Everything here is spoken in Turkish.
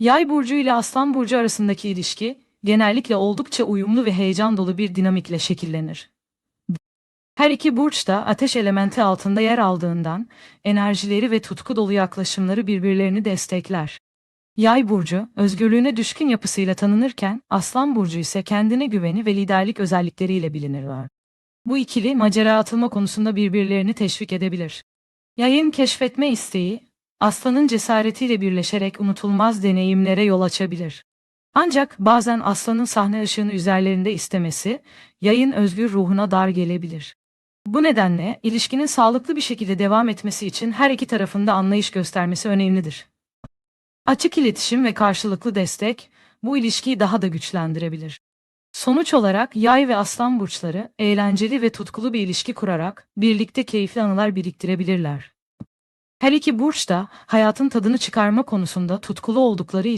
Yay burcu ile Aslan burcu arasındaki ilişki genellikle oldukça uyumlu ve heyecan dolu bir dinamikle şekillenir. Her iki burç da ateş elementi altında yer aldığından enerjileri ve tutku dolu yaklaşımları birbirlerini destekler. Yay burcu özgürlüğüne düşkün yapısıyla tanınırken Aslan burcu ise kendine güveni ve liderlik özellikleriyle bilinirler. Bu ikili macera atılma konusunda birbirlerini teşvik edebilir. Yayın keşfetme isteği aslanın cesaretiyle birleşerek unutulmaz deneyimlere yol açabilir. Ancak bazen aslanın sahne ışığını üzerlerinde istemesi yayın özgür ruhuna dar gelebilir. Bu nedenle ilişkinin sağlıklı bir şekilde devam etmesi için her iki tarafında anlayış göstermesi önemlidir. Açık iletişim ve karşılıklı destek bu ilişkiyi daha da güçlendirebilir. Sonuç olarak yay ve aslan burçları eğlenceli ve tutkulu bir ilişki kurarak birlikte keyifli anılar biriktirebilirler. Her iki burç da hayatın tadını çıkarma konusunda tutkulu oldukları